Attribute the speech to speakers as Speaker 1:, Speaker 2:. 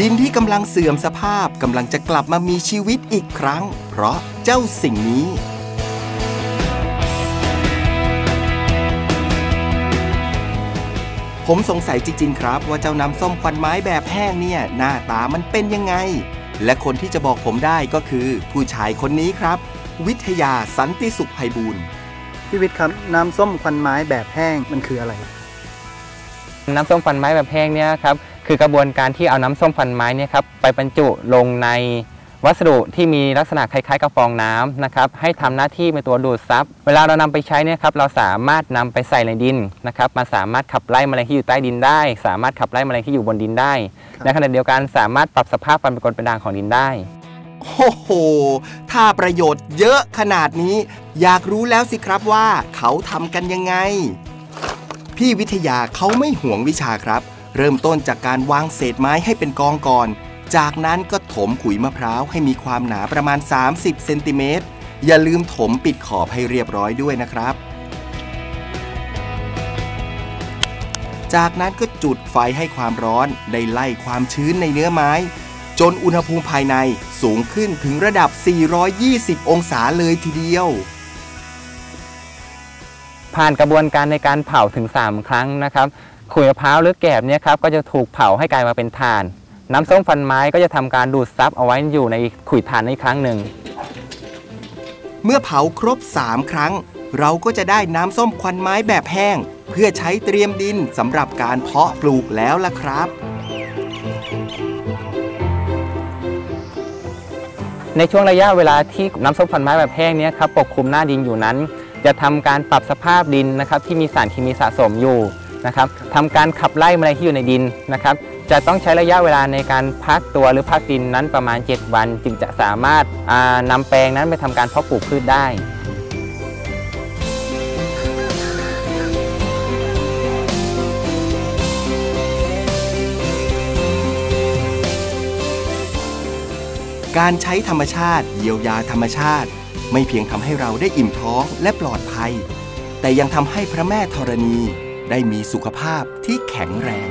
Speaker 1: ที่กำลังเสื่อมสภาพกำลังจะกลับมามีชีวิตอีกครั้ง เพราะเจ้าสิ่งนี้ ผมสงสัยจริง ๆ ครับว่าเจ้าน้ำส้มควันไม้แบบแห้งเนี่ย หน้าตามันเป็นยังไง และคนที่จะบอกผมได้ก็คือ ผู้ชายคนนี้ครับ วิทยาสันติสุขไพบูลย์
Speaker 2: พี่วิทย์ครับ น้ำส้มควันไม้แบบแห้งมันคืออะไร
Speaker 3: น้ำส้มฟันไม้แบบแห้งเนี่ยครับ คือกระบวนการที่เอาน้ำส้มฟันไม้เนี่ยครับไปบรรจุลงในวัสดุที่มีลักษณะคล้ายๆกับฟองน้ำนะครับให้ทำหน้าที่เป็นตัวดูดซับเวลาเรานำไปใช้เนี่ยครับเราสามารถนำไปใส่ในดินนะครับมันสามารถขับไล่แมลงที่อยู่ใต้ดินได้ สามารถขับไล่แมลงที่อยู่บนดินได้
Speaker 2: ครับ
Speaker 3: ในขณะเดียวกันสามารถปรับสภาพความเป็นกรดเป็นด่างของดินได้
Speaker 1: โอ้โห ถ้าประโยชน์เยอะขนาดนี้ อยากรู้แล้วสิครับว่าเขาทำกันยังไง พี่วิทยาเขาไม่ห่วงวิชาครับ เริ่มต้นจากการวางเศษไม้ให้เป็นกองก่อน จากนั้นก็ถมขุยมะพร้าวให้มีความหนาประมาณ 30เซนติเมตรอย่าลืมถมปิดขอบให้เรียบร้อยด้วยนะครับ จากนั้นก็จุดไฟให้ความร้อน ได้ไล่ความชื้นในเนื้อไม้ จนอุณหภูมิภายในสูงขึ้นถึงระดับ 420 องศาเลยทีเดียว
Speaker 3: ผ่านกระบวนการในการเผาถึง 3 ครั้งนะครับ ขุยมะพร้าวหรือแกบเนี่ยครับก็จะถูกเผาให้กลายมาเป็นถ่าน น้ำส้มฟันไม้ก็จะทำการดูดซับเอาไว้อยู่ในขุยถ่านอีกครั้งหนึ่ง
Speaker 1: เมื่อเผาครบ 3 ครั้ง เราก็จะได้น้ำส้มควันไม้แบบแห้ง เพื่อใช้เตรียมดินสำหรับการเพาะปลูกแล้วล่ะครับ
Speaker 3: ในช่วงระยะเวลาที่น้ำส้มฟันไม้แบบแห้งเนี้ครับปกคลุมหน้าดินอยู่นั้น จะทำการปรับสภาพดินนะครับที่มีสารเคมีสะสมอยู่ นะครับทำการขับไล่แมลงที่อยู่ในดินนะครับ จะต้องใช้ระยะเวลาในการพักตัวหรือพักดินนั้นประมาณ 7 วัน จึงจะสามารถอ่านำแปลงนั้นไปทำการเพาะปลูกพืชได้
Speaker 1: การใช้ธรรมชาติเยียวยาธรรมชาติ ไม่เพียงทำให้เราได้อิ่มท้องและปลอดภัย แต่ยังทำให้พระแม่ธรณี ได้มีสุขภาพที่แข็งแรง